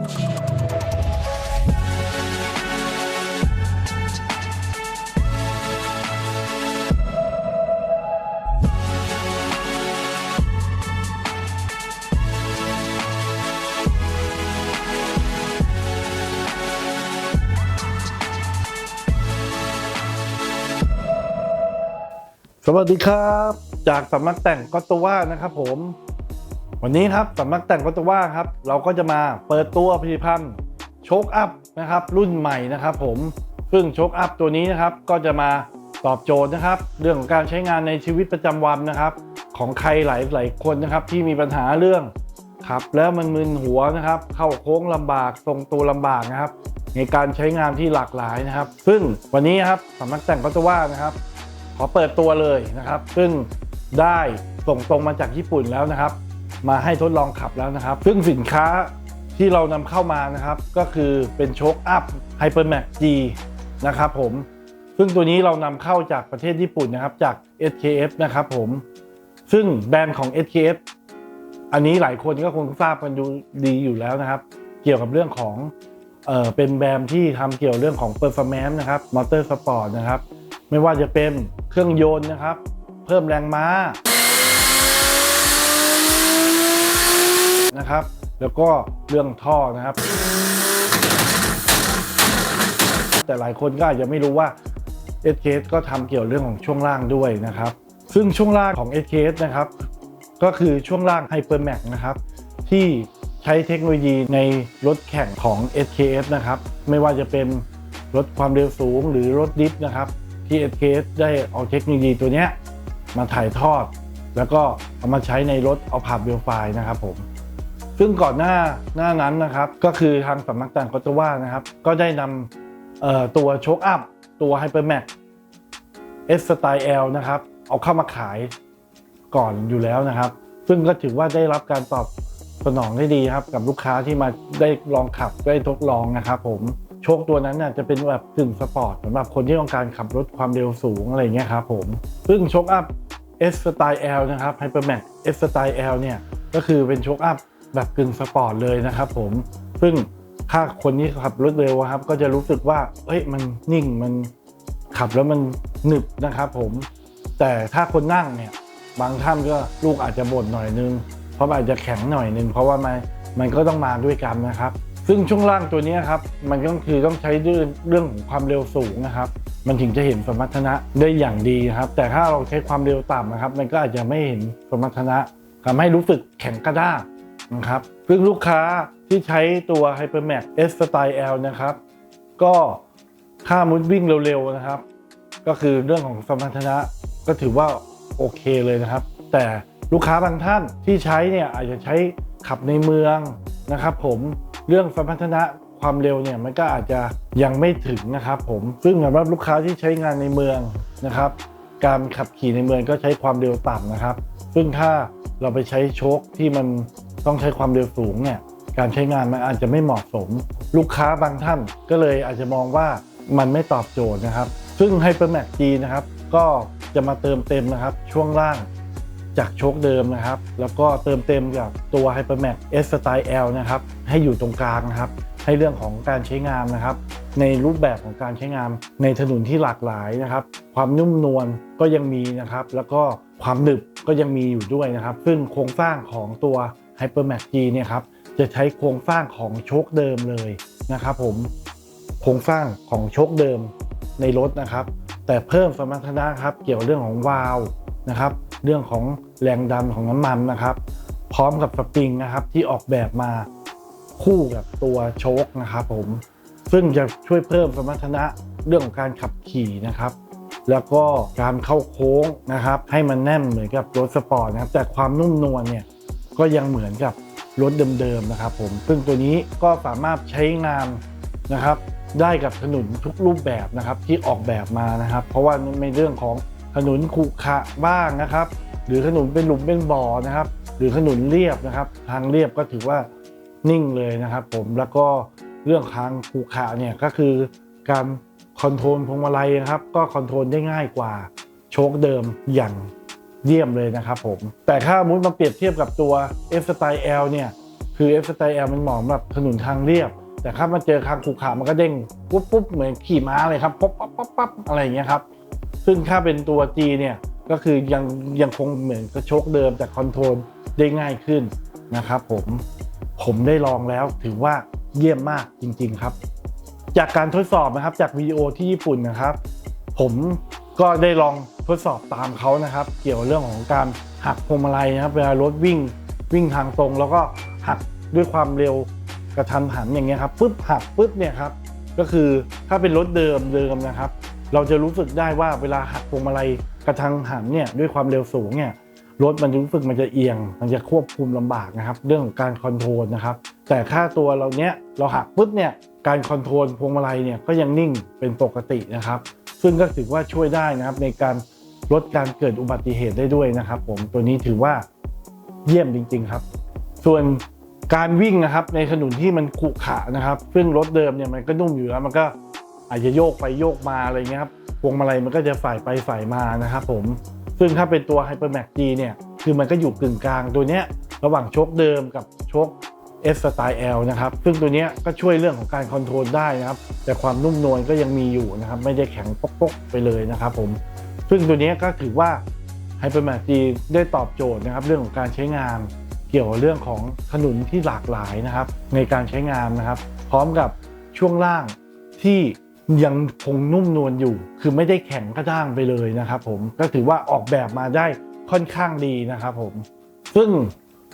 สวัสดีครับ จากสำนักแต่งก็ตว่านะครับผม วันนี้ครับสำนักแต่งก็ตว่าครับ เราก็จะมาเปิดตัวผลิตภัณฑ์โชคอัพนะครับ รุ่นใหม่นะครับ ผมซึ่งโชคอัพตัวนี้นะครับ ก็จะมาตอบโจทย์นะครับ เรื่องของการใช้งานในชีวิตประจำวันนะครับ ของใครหลายหลายคนนะครับ ที่มีปัญหาเรื่องขับ แล้วมันมึนหัวนะครับ เข้าโค้งลำบากทรงตัวลำบากนะครับ ในการใช้งานที่หลากหลายนะครับ ซึ่งวันนี้ครับสำนักแต่งก็ตว่านะครับ ขอเปิดตัวเลยนะครับ ซึ่งได้ส่งตรงมาจากญี่ปุ่นแล้วนะครับ มาให้ทดลองขับแล้วนะครับ ซึ่งสินค้าที่เรานำเข้ามานะครับ ก็คือเป็นโชคอัพ Hypermax G นะครับผม ซึ่งตัวนี้เรานำเข้าจากประเทศญี่ปุ่นนะครับจาก SKF นะครับผม ซึ่งแบรนด์ของ SKF อันนี้หลายคนก็คงทราบกันดูดีอยู่แล้วนะครับ เกี่ยวกับเรื่องของเออเป็นแบรนด์ที่ทำเกี่ยวเรื่องของ performance นะครับ motor sport นะครับ ไม่ว่าจะเป็นเครื่องยนต์นะครับ เพิ่มแรงม้า นะครับ แล้วก็เรื่องท่อนะครับ แต่หลายคนก็อาจจะไม่รู้ว่า s k s ก็ทำเกี่ยวเรื่องของช่วงล่างด้วยนะครับ ซึ่งช่วงล่างของ s k s นะครับ ก็คือช่วงล่าง Hypermax นะครับ ที่ใช้เทคโนโลยีในรถแข่งของ SKS นะครับ ไม่ว่าจะเป็นรถความเร็วสูงหรือรถดิฟนะครับที่ SKS ได้เอาเทคโนโลยีตัวนี้มาถ่ายทอด แล้วก็เอามาใช้ในรถเอาผาบเวลไฟนะครับผม ซึ่งก่อนหน้าหน้านั้นนะครับ ก็คือทางสำนักแต่งก็จะว่านะครับ ก็ได้นำตัวโชคอัพ ตัว Hypermax S Style L นะครับ เอาเข้ามาขายก่อนอยู่แล้วนะครับ ซึ่งก็ถือว่าได้รับการตอบสนองได้ดีครับ กับลูกค้าที่มาได้ลองขับได้ทดลองนะครับผมโชคตัวนั้นน่ะจะเป็นแบบกึ่งสปอร์ตสำหรับคนที่ต้องการขับรถความเร็วสูงอะไรเงี้ยครับผมซึ่งโชคอัพ S Style L นะครับ Hypermax S Style L เนี่ย ก็คือเป็นโชคอัพ แบบกึ่งสปอร์ตเลยนะครับผมซึ่งถ้าคนที่ขับรถเร็วครับ ก็จะรู้สึกว่าเอ้ยมันนิ่งมันขับแล้วมันหนึบนะครับผมแต่ถ้าคนนั่งเนี่ยบางท่านก็ลูกอาจจะบ่นหน่อยนึง เพราะอาจจะแข็งหน่อยนึง เพราะว่ามันมันก็ต้องมาด้วยกันนะครับ ซึ่งช่วงล่างตัวนี้ครับ มันก็คือต้องใช้เรื่องของความเร็วสูงนะครับ มันถึงจะเห็นสมรรถนะได้อย่างดีครับ แต่ถ้าเราใช้ความเร็วต่ำนะครับ มันก็อาจจะไม่เห็นสมรรถนะทำให้รู้สึกแข็งกระด้าง นะครับซึ่งลูกค้าที่ใช้ตัว Hypermax S Style L นะครับ ก็ถ้ามุดวิ่งเร็วๆนะครับ ก็คือเรื่องของสมรรถนะก็ถือว่าโอเคเลยนะครับ แต่ลูกค้าบางท่านที่ใช้เนี่ยอาจจะใช้ขับในเมืองนะครับ ผมเรื่องสมรรถนะความเร็วเนี่ยมันก็อาจจะยังไม่ถึงนะครับผมซึ่งสำหรับลูกค้าที่ใช้งานในเมืองนะครับ การขับขี่ในเมืองก็ใช้ความเร็วต่ำนะครับ ซึ่งถ้าเราไปใช้โชคที่มัน ต้องใช้ความเร็วสูงเนี่ยการใช้งานมันอาจจะไม่เหมาะสม ลูกค้าบางท่านก็เลยอาจจะมองว่ามันไม่ตอบโจทย์นะครับ ซึ่ง Hypermax G นะครับก็จะมาเติมเต็มนะครับช่วงล่างจากโชคเดิมนะครับ แล้วก็เติมเต็มกับตัว Hypermax S Style L นะครับให้อยู่ตรงกลางนะครับ ให้เรื่องของการใช้งานนะครับ ในรูปแบบของการใช้งานในถนนที่หลากหลายนะครับ ความนุ่มนวลก็ยังมีนะครับ แล้วก็ความหนึบก็ยังมีอยู่ด้วยนะครับ ซึ่งโครงสร้างของตัว Hypermax G เนี่ยครับจะใช้โครงสร้างของโชคเดิมเลยนะครับผมโครงสร้างของโชคเดิมในรถนะครับ แต่เพิ่มสมรรถนะครับเกี่ยวเรื่องของวาล์วนะครับ เรื่องของแรงดันของน้ำมันนะครับ พร้อมกับสปริงนะครับที่ออกแบบมาคู่กับตัวโชคนะครับผมซึ่งจะช่วยเพิ่มสมรรถนะเรื่องของการขับขี่นะครับ แล้วก็การเข้าโค้งนะครับ ให้มันแน่นเหมือนกับรถสปอร์ตนะครับ แต่ความนุ่มนวลเนี่ย ก็ยังเหมือนกับรถเดิมๆนะครับผมซึ่งตัวนี้ก็สามารถใช้งานนะครับ ได้กับถนนทุกรูปแบบนะครับที่ออกแบบมานะครับ เพราะว่าในเรื่องของถนนขรุขระบ้างนะครับ หรือถนนเป็นหลุมเป็นบ่อนะครับ หรือถนนเรียบนะครับ ทางเรียบก็ถือว่านิ่งเลยนะครับ ผมแล้วก็เรื่องทางขรุขระเนี่ยก็คือการคอนโทรลพวงมาลัยนะครับ ก็คอนโทรลได้ง่ายกว่าโชคเดิมอย่าง เยี่ยมเลยนะครับผม แต่ถ้ามุดมาเปรียบเทียบกับตัว F Style L เนี่ยคือ F Style L มันเหมาะสำหรับถนนทางเรียบ แต่ถ้ามาเจอทางขรุขระมันก็เด้งปุ๊บปุ๊บเหมือนขี่ม้าเลยครับป๊บปั๊บปั๊บปั๊บอะไรอย่างเงี้ยครับซึ่งถ้าเป็นตัว G เนี่ยก็คือยังยังคงเหมือนกระชกเดิมแต่คอนโทรลได้ง่ายขึ้นนะครับผมผมได้ลองแล้วถือว่าเยี่ยมมากจริง ๆครับ จากการทดสอบนะครับจากวิดีโอที่ญี่ปุ่นนะครับ ผมก็ได้ลอง ทดสอบตามเขานะครับ เกี่ยวกับเรื่องของการหักพวงมาลัยนะครับ เวลารถวิ่งวิ่งทางตรง แล้วก็หักด้วยความเร็วกระทันหันอย่างเงี้ยครับปุ๊บหักปุ๊บเนี่ยครับก็คือถ้าเป็นรถเดิมเดิมนะครับ เราจะรู้สึกได้ว่าเวลาหักพวงมาลัยกระทันหันเนี่ยด้วยความเร็วสูงเนี่ยรถมันรู้สึกมันจะเอียง มันจะควบคุมลำบากนะครับ เรื่องของการคอนโทรลนะครับ แต่ค่าตัวเราเนี้ยเราหักปุ๊บเนี่ยการคอนโทรลพวงมาลัยเนี่ยก็ยังนิ่งเป็นปกตินะครับ ซึ่งก็ถือว่าช่วยได้นะครับในการ ลดการเกิดอุบัติเหตุได้ด้วยนะครับผมตัวนี้ถือว่าเยี่ยมจริง ๆครับ ส่วนการวิ่งนะครับในถนนที่มันขรุขระนะครับซึ่งรถเดิมเนี่ยมันก็นุ่มอยู่แล้วมันก็อาจจะโยกไปโยกมาอะไรเงี้ยครับพวงมาลัยมันก็จะฝ่ายไปฝ่ายมานะครับผมซึ่งถ้าเป็นตัว Hypermax G เนี่ยคือมันก็อยู่กึ่งกลางตัวเนี้ยระหว่างโชคเดิมกับโชค S Style L นะครับซึ่งตัวเนี้ยก็ช่วยเรื่องของการคอนโทรลได้นะครับ แต่ความนุ่มนวลก็ยังมีอยู่นะครับ ไม่ได้แข็งปกๆไปเลยนะครับผม ซึ่งตัวนี้ก็ถือว่า Hypermax G ได้ตอบโจทย์นะครับเรื่องของการใช้งาน เกี่ยวกับเรื่องของถนนที่หลากหลายนะครับ ในการใช้งานนะครับ พร้อมกับช่วงล่างที่ยังคงนุ่มนวลอยู่ คือไม่ได้แข็งกระด้างไปเลยนะครับผมก็ถือว่าออกแบบมาได้ค่อนข้างดีนะครับผม ซึ่ง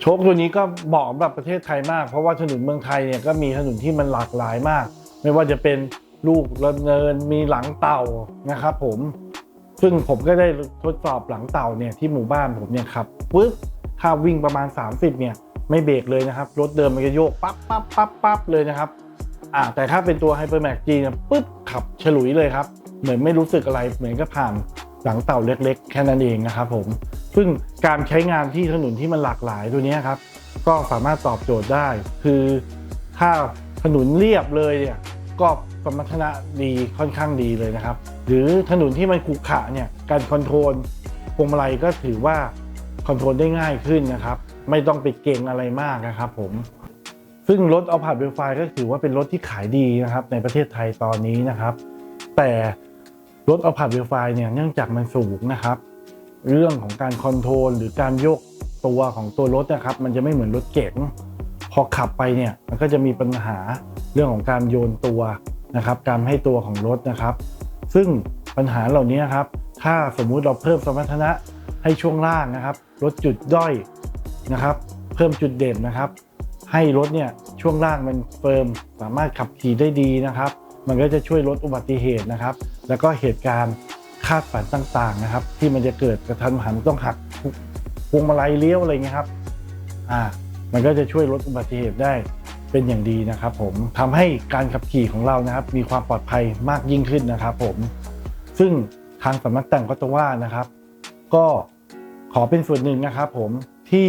โชคตัวนี้ก็เหมาะสำหรับประเทศไทยมาก เพราะว่าถนนเมืองไทยเนี่ยก็มีถนนที่มันหลากหลายมาก ไม่ว่าจะเป็นลูกระเนินมีหลังเต่านะครับผม ซึ่งผมก็ได้ทดสอบหลังเต่าเนี่ยที่หมู่บ้านผมเนี่ยขับปึ๊บถ้าวิ่งประมาณ 30เนี่ยไม่เบรกเลยนะครับ รถเดิมมันจะโยกปั๊บปั๊บปั๊บปั๊บเลยนะครับอ่าแต่ถ้าเป็นตัว Hypermax G เนี่ยปึ๊บขับฉลุยเลยครับ เหมือนไม่รู้สึกอะไรเหมือนก็ผ่านหลังเต่าเล็กๆ แค่นั้นเองนะครับผมซึ่งการใช้งานที่ถนนที่มันหลากหลายตัวนี้ครับ ก็สามารถตอบโจทย์ได้ คือถ้าถนนเรียบเลยเนี่ย ก็สมรรถนะดีค่อนข้างดีเลยนะครับ หรือถนนที่มันขรุขระเนี่ยการคอนโทรลพวงมาลัยก็ถือว่าคอนโทรลได้ง่ายขึ้นนะครับ ไม่ต้องไปเก่งอะไรมากนะครับผมซึ่งรถเอาผ่านเวลไฟก็ถือว่าเป็นรถที่ขายดีนะครับ ในประเทศไทยตอนนี้นะครับ แต่รถเอาผ่านเวลไฟเนี่ยเนื่องจากมันสูงนะครับ เรื่องของการคอนโทรลหรือการโยกตัวของตัวรถนะครับ มันจะไม่เหมือนรถเก๋งพอขับไปเนี่ยมันก็จะมีปัญหา รื่องของการโยนตัวนะครับการให้ตัวของรถนะครับ ซึ่งปัญหาเหล่านี้ครับ ถ้าสมมุติเราเพิ่มสมรรถนะให้ช่วงล่างนะครับลดจุดด้อยนะครับ เพิ่มจุดเด่นนะครับ ให้รถเนี่ยช่วงล่างมันเฟิร์มสามารถขับขี่ได้ดีนะครับ มันก็จะช่วยลดอุบัติเหตุนะครับ แล้วก็เหตุการณ์คาดฝันต่างๆนะครับ ที่มันจะเกิดกระทันหันต้องหักพวงมาลัยเลี้ยวอะไรเงี้ยครับอ่ามันก็จะช่วยลดอุบัติเหตุได้ เป็นอย่างดีนะครับผมทำให้การขับขี่ของเรานะครับ มีความปลอดภัยมากยิ่งขึ้นนะครับผมซึ่งทางสำนักแต่งก็จะว่านะครับ ก็ขอเป็นส่วนหนึ่งนะครับ ผมที่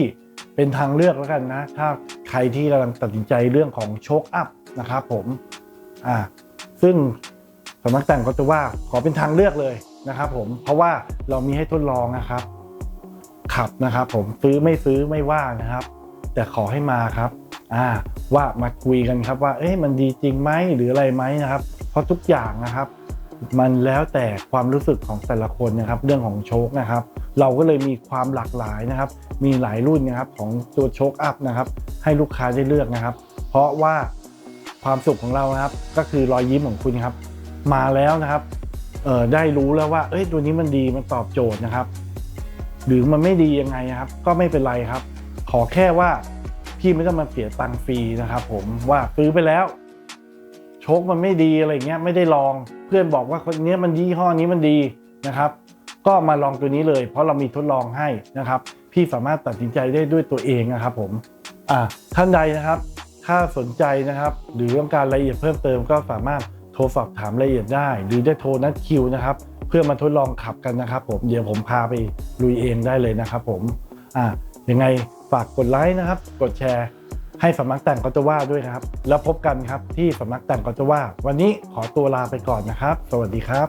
เป็นทางเลือกแล้วกันนะ ถ้าใครที่กำลังตัดสินใจเรื่องของโชคอัพนะครับผมอ่าซึ่งสำนักแต่งก็จะว่าขอเป็นทางเลือกเลยนะครับผมเพราะว่าเรามีให้ทดลองนะครับ ขับนะครับ ผมซื้อไม่ซื้อไม่ว่านะครับ แต่ขอให้มาครับ อ่าว่ามาคุยกันครับว่าเอ๊ะมันดีจริงไหมหรืออะไรไหมนะครับ เพราะทุกอย่างนะครับ มันแล้วแต่ความรู้สึกของแต่ละคนนะครับเรื่องของโชคนะครับ เราก็เลยมีความหลากหลายนะครับ มีหลายรุ่นนะครับของตัวโชคอัพนะครับ ให้ลูกค้าได้เลือกนะครับ เพราะว่าความสุขของเรานะครับ ก็คือรอยยิ้มของคุณครับ มาแล้วนะครับเออได้รู้แล้วว่าเอ้ยตัวนี้มันดีมันตอบโจทย์นะครับ หรือมันไม่ดียังไงนะครับ ก็ไม่เป็นไรครับ ขอแค่ว่า พี่ไม่ต้องมาเสียตังค์ฟรีนะครับผมว่าซื้อไปแล้วโชคมันไม่ดีอะไรเงี้ยไม่ได้ลองเพื่อนบอกว่าคนนี้มันยี่ห้อนี้มันดีนะครับ ก็มาลองตัวนี้เลย เพราะเรามีทดลองให้นะครับ พี่สามารถตัดสินใจได้ด้วยตัวเองนะครับผมอ่าท่านใดนะครับ ถ้าสนใจนะครับ หรือต้องการรายละเอียดเพิ่มเติมก็สามารถโทรสอบถามรายละเอียดได้ หรือได้โทรนัดคิวนะครับ เพื่อมาทดลองขับกันนะครับ ผมเดี๋ยวผมพาไปลุยเองได้เลยนะครับ ผมอ่ายังไง ฝากกดไลค์นะครับ กดแชร์ ให้สำนักแต่งก็จะว่าด้วยนะครับ แล้วพบกันครับที่สำนักแต่งก็จะว่า วันนี้ขอตัวลาไปก่อนนะครับ สวัสดีครับ